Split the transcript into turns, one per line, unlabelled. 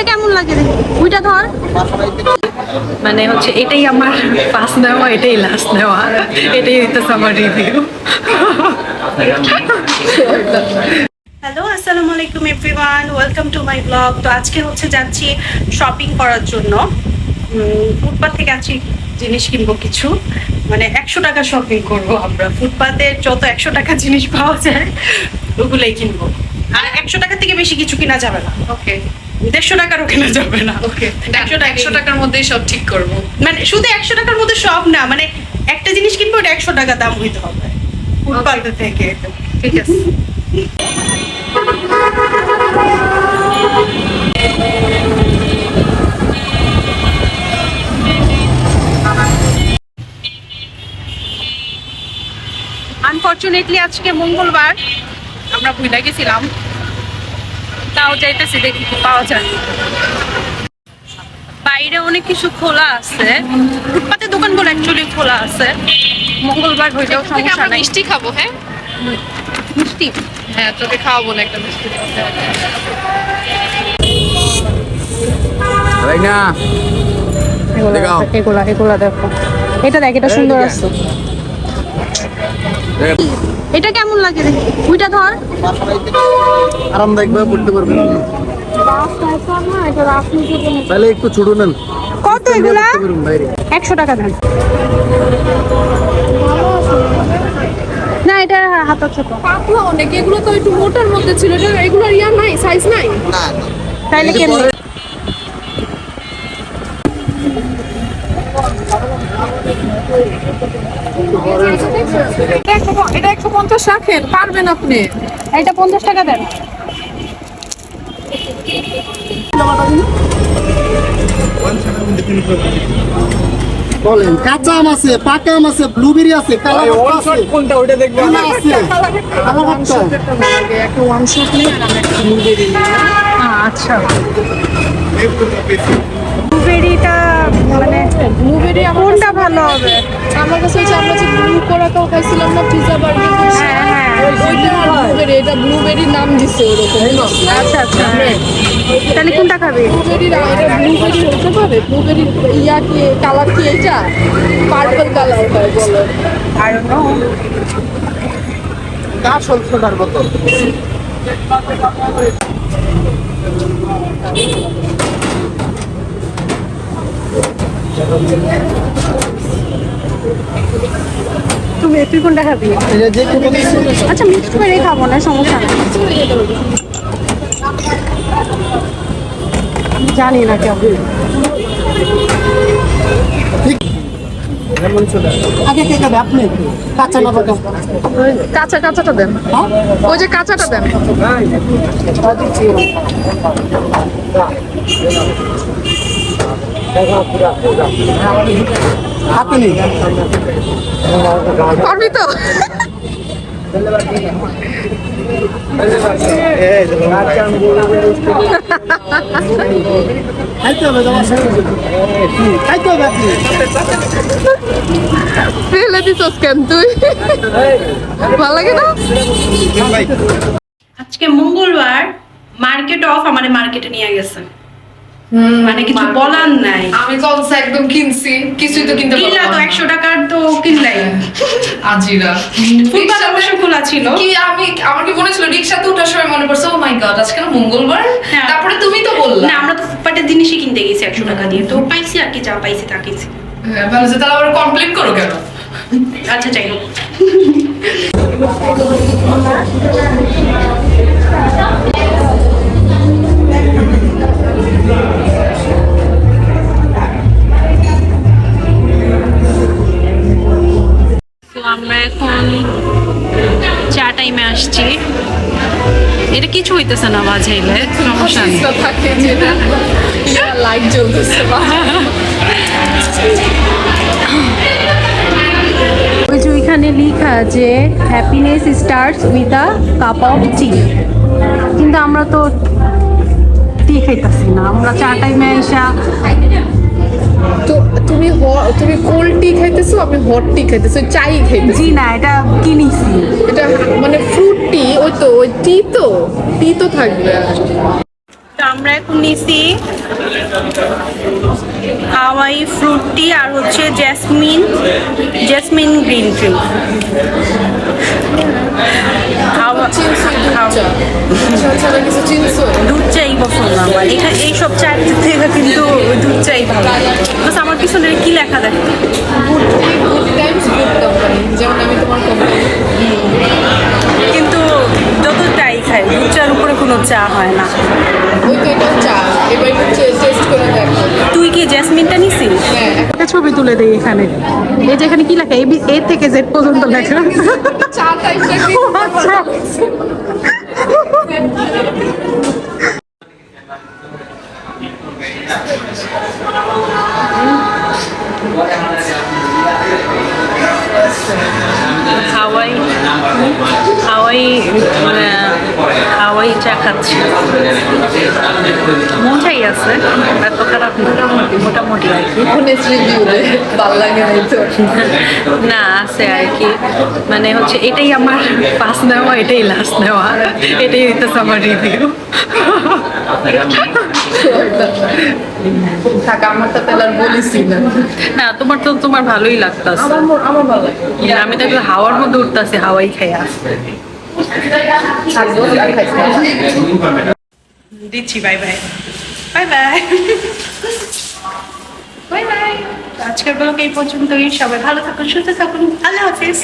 এটা কেমন লাগে রে? ওইটা ধর।
মানে হচ্ছে এটাই আমার ফার্স্ট নেওয়া এটাই লাস্ট নেওয়া। এটাই হইতেছে আমার রিভিউ
হ্যালো আসসালামু আলাইকুম everyone welcome to my blog তো আজকে হচ্ছে যাচ্ছি শপিং করার জন্য। ফুটপাথ থেকে আছি জিনিস কিনবো কিছু। মানে একশো টাকা শপিং করব আমরা। ফুটপাতে যত একশো টাকা জিনিস পাওয়া যায় ওগুলোই কিনবো। আর একশো টাকা থেকে বেশি কিছু কিনা যাবে না। ওকে দেড়শো টাকারও কেনা যাবে না। ওকে একশো
টাকার মধ্যেই সব ঠিক করব।
মানে শুধু একশো টাকার মধ্যে সব না মানে একটা জিনিস কিনবো ওটা একশো টাকা দাম হইতে হবে। ফুটপাথ থেকে।
ঠিক আছে।
আনফর্চুনেটলি আজকে মঙ্গলবার আমরা ভুলে গেছিলাম। তাও যাইতেছি দেখি কি পাওয়া যায়। বাইরে অনেক কিছু খোলা আছে। ফুটপাতে দোকানগুলো অ্যাকচুয়ালি খোলা আছে। মঙ্গলবার হইলেও সমস্যা নাই।
মিষ্টি খাব হ্যাঁ?
মিষ্টি?
হ্যাঁ তোকে খাওয়াবো না একটা মিষ্টি।
এগুলা এগুলা দেখো। এটা দেখ এটা সুন্দর আছে। এটা কেমন লাগে রে ওইটা ধর।
আরামদায়ক ভাবে পড়তে পারবেন। তাহলে একটু ছোট নেন।
কত এগুলা? একশো টাকা দেন না এটা হাতা ছোট
পাতলা অনেক। এগুলো তো একটু মোটার মধ্যে ছিল। এগুলো ইয়ার নাই সাইজ নাই।
তাইলে কেমন?
এটা একশো পঞ্চাশ রাখেন পারবেন আপনি।
এটা পঞ্চাশ টাকা দেন।
বলেন কাঁচা আম আছে পাকা আম আছে ব্লুবেরি আছে।
কোনটা ওইটা দেখব
কলা আছে? কালা
একটা ওয়ান শট নিয়ে আর আমি একটা মুরগি
আচ্ছা ব্লুবেরিটা মানে
ব্লুবেরি আমার
কোনটা ভালো হবে
আমার কাছে হচ্ছে আমরা যে ব্লু করাটাও খাইছিলাম না পিজা বার্গার
হ্যাঁ, হ্যাঁ।
ব্লুবেরি এটা ব্লুবেরির নাম দিছে ওরকম
আচ্ছা আচ্ছা। তাহলে কোনটা খাবি?
ব্লুবেরি এটা ব্লুবেরি হতে পারে ব্লুবেরি ইয়া কি কালার কি এইটা? পার্পল কালার হয় বলো।
আর
কার সলসটার বোতল
তুমি তুই কোনটা খাবি? আচ্ছা মিক্সড করে খাব না সমস্যা নেই। জানি না কেমন।
আগে কে খাবে? আপনি। কাঁচা না
কাঁচা কাঁচাটা দেন। ওই যে কাঁচাটা দেন।
হাতে নেই।
পারবি তো?
খাইতে হবে তোমার সাথে খাইতে হবে আপনি
ফেলে দিছস কেন তুই? ভালো লাগে না?
আজকে মঙ্গলবার মার্কেট অফ আমাদের মার্কেটে নিয়ে গেছে। মানে কিছু বলার নাই।
আমি কলসা একদম কিনছি কিছুই তো কিনতে
কিনলা তো একশো টাকার তো কিনলাই।
আজিরা।
ফুটপাত অবশ্য খোলা ছিল।
কি আমি আমার কি মনে ছিল রিক্সাতে ওঠার সময় মনে পড়ছে ও মাই গড আজকে না মঙ্গলবার?
হ্যাঁ।
তারপরে তুমি তো বললা।
না আমরা তো ফুটপাতের জিনিসই কিনতে গেছি একশো টাকা দিয়ে। তো পাইছি আর কি যা পাইছি তা কিনছি।
হ্যাঁ, তাহলে আবার কমপ্লেন করো কেন?
আচ্ছা যাই হোক। আমরা এখন চা টাইমে আসছি। এটা কিছু হইতেছে না বাজাইলে সমস্যা নেই।
হাসিসটা থাকে যে না লাইট জ্বলতেছে।
ওই যে ওইখানে লেখা যে happiness starts with a cup of tea কিন্তু আমরা তো টি খাইতেছি না। আমরা চা টাইমে এসা
তুমি কোল্ড টি খাইতেছো আমি হট টি খাইতেছো চাই খাইতেছি।
জি না এটা কিনিছি।
এটা মানে ফ্রুট টি ওই তো ওই টি তো টি তো থাকবে
আমরা এখন নিছি হাওয়াই ফ্রুট টি আর হচ্ছে জেসমিন জেসমিন গ্রিন টি। দুধ চাই পছন্দ আমার এখানে এইসব চায়ের থেকে কিন্তু দুধ চাই ভালো। বাস আমার পিছনে কি লেখা দেখো।
যেমন আমি তোমার
কিন্তু যত চাই খাই দুধ চার উপরে কোনো চা হয় না
ওই তো এটা চা এবার একটু টেস্ট করে দেখো
তুই কি জেসমিনটা নিছিস
হ্যাঁ
একটা ছবি তুলে দেই এখানে। এই যে এখানে কি লেখা? এ বি- এ থেকে জেড পর্যন্ত লেখা। আচ্ছা। হাওয়াই হাওয়াই মানে হাওয়াই চা খাচ্ছি। মজাই আছে এত খারাপ না।
ভালো লাগে নাই তো।
না আছে আর কি। মানে হচ্ছে এটাই আমার ফার্স্ট নেওয়া এটাই লাস্ট নেওয়া। এটাই হইতেছে আমার রিভিউ
থাক তাহলে বলিস না।
না তোমার তো তোমার ভালোই লাগতাছে।
আমার আমার ভালো লাগে।
আমি তো হাওয়ার মধ্যে উঠতেছি হাওয়াই
খাইছি। না।
দিচ্ছি bye bye bye bye bye bye আজকের ব্লগ এই পর্যন্তই। সবাই ভালো থাকুন সুস্থ থাকুন। আল্লাহ হাফিজ।